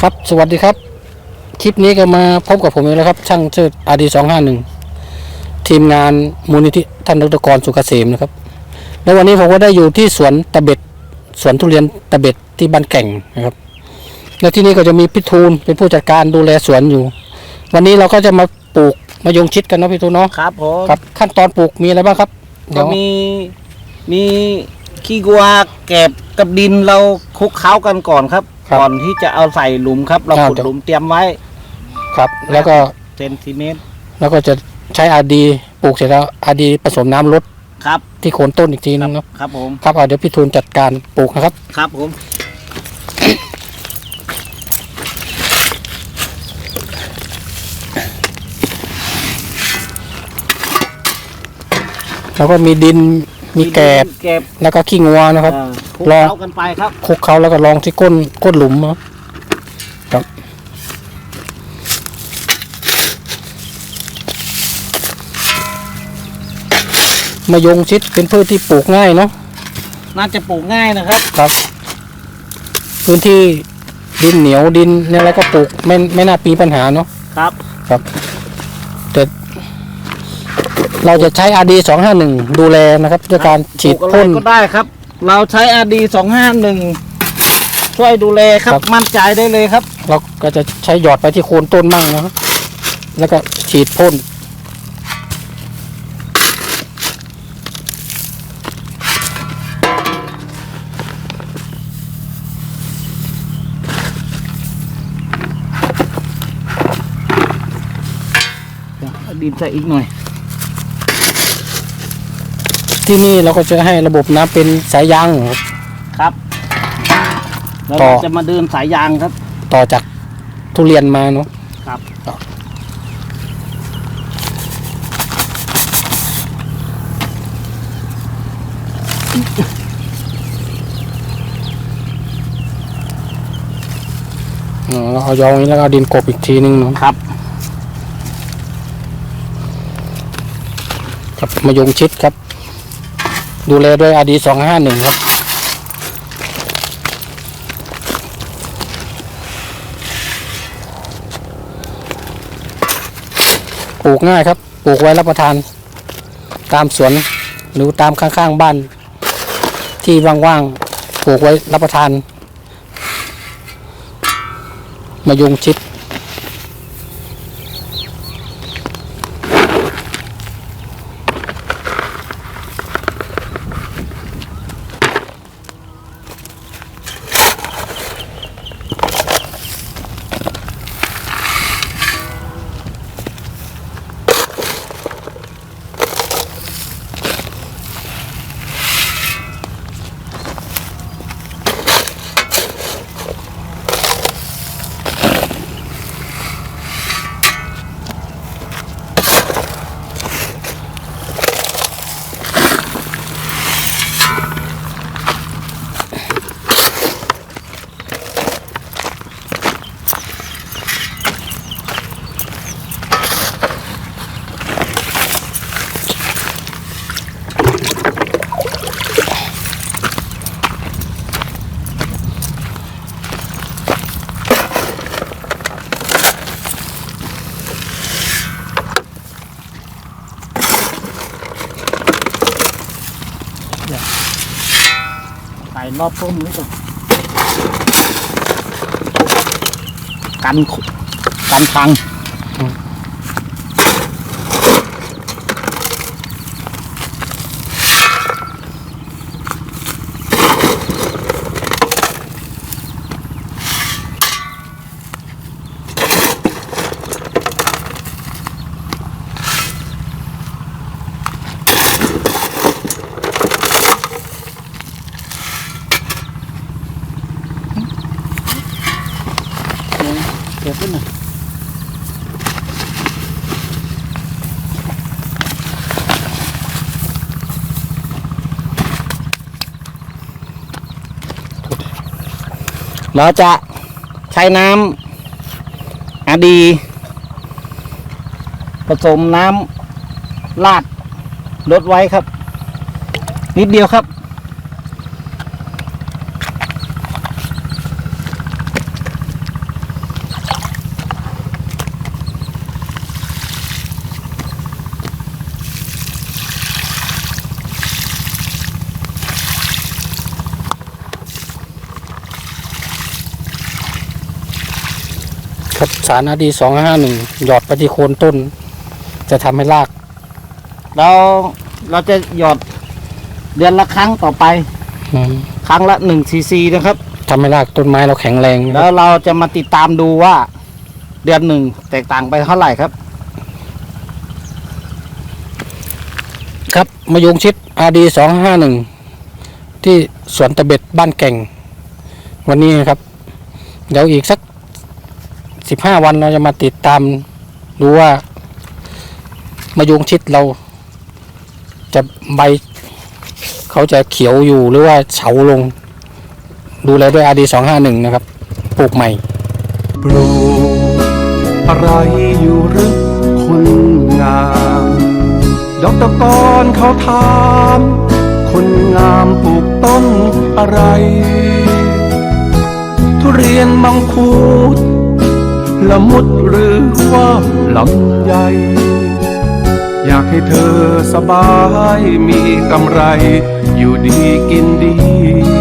ครับสวัสดีครับ คลิปนี้ก็มาพบกับผมเองแล้วครับ ช่างชื่ออาดีสองห้าหนึ่งทีมงานมูลนิธิท่านดรกรสุกเกษมนะครับ แล้ววันนี้ผมก็ได้อยู่ที่สวนตะเบ็ดสวนทุเรียนตะเบ็ดที่บ้านแก่งนะครับ แล้วที่นี่ก็จะมีพี่ทูลเป็นผู้จัดการดูแลสวนอยู่ วันนี้เราก็จะมาปลูกมะยงชิดกันเนาะพี่ทูลเนาะครับผมครับขั้นตอนปลูกมีอะไรบ้างครับก็เดี๋ยวมีมีขี้กัวแกบกับดินเราคลุกเคล้ากันก่อนครับ ก่อนที่จะเอาใส่หลุมครับ เราขุดหลุมเตรียมไว้ครับ แล้วก็เซนติเมตรแล้วก็จะใช้อาดีปลูกเสร็จแล้วอาดีผสมน้ำลดครับที่โคนต้นอีกทีนึงเนาะครับผมครับเอาเดี๋ยวพี่ทูลจัดการปลูกนะครับ ครับผม แล้วก็มีดิน มีแกบแกบแล้วก็ขี้งัวนะครับเอ่อคลุกรอเคล้ากันไปครับ คลุกเขาแล้วก็ลองที่ก้นก้นหลุมเนาะครับมะยงชิดเป็นพืชที่ปลูกง่ายเนาะน่าจะปลูกง่ายนะครับ ครับ พื้นที่ดินเหนียวดินเนี่ยอะไรก็ปลูกไม่ไม่น่ามีปัญหาเนาะ ครับครับแต่ เราจะใช้ RD สองห้าหนึ่งดูแลนะครับด้วยการฉีดปลูกอะไรพ่น ก็ได้ครับ เราใช้อาดีสองห้าหนึ่งช่วยดูแลครับ ครับ มั่นใจได้เลยครับ เราก็จะใช้หยอดไปที่โคนต้นมั่งนะครับแล้วก็ฉีดพ่นเอาดินใส่อีกหน่อย ที่นี่เราก็จะให้ระบบน้ำเป็นสายยางครับ ครับแล้วต่อเราจะมาเดินสายยางครับ ต่อจากทุเรียนมาเนาะครับอ๋อเราเอายองนี้แล้วก็เอาดินกลบอีกทีนึงเนาะครับ ครับมายงชิดครับ ดูแลด้วย RD สองห้าหนึ่งครับ ปลูกง่ายครับ ปลูกไว้รับประทาน ตามสวนหรือตามข้างๆบ้าน ที่ว่างๆ ปลูกไว้รับประทาน มายงชิด เนี่ยใส่รอบต้นนี้ก่อนกันกันฟัง เก็บไว้หน่อยเราจะใช้น้ำอดีผสมน้ำลาดลดไว้ครับ นิดเดียวครับ สารอดีสองห้าหนึ่งหยอดไปที่โคนต้น จะทำให้รากเราเราจะหยอดเดือนละครั้งต่อไป อืมครั้งละ1ซีซีนะครับ ทำให้รากต้นไม้เราแข็งแรงนะคแล้รับวเราจะมาติดตามดูว่า เดือนหนึ่งแตกต่างไปเท่าไหร่ครับ ครับมายงชิดอาดีสองห้าหนึ่งที่สวนตะเบ็ดบ้านแก่ง วันนี้นะครับ เดี๋ยวอีกสัก สิบห้าวันเราจะมาติดตามดูว่า มายงชิดเรา จะใบ เขาจะเขียวอยู่หรือว่าเฉาลง ดูแลด้วยอาดีสองห้าหนึ่งนะครับ ปลูกใหม่ปลูกอะไรอยู่หรือคนงามดอกตะกอนเขาถามคนงามปลูกต้นอะไร ทุเรียนมังคุด ละมุดหรือว่าลำไยอยากให้เธอสบายมีกำไร อยู่ดีกินดี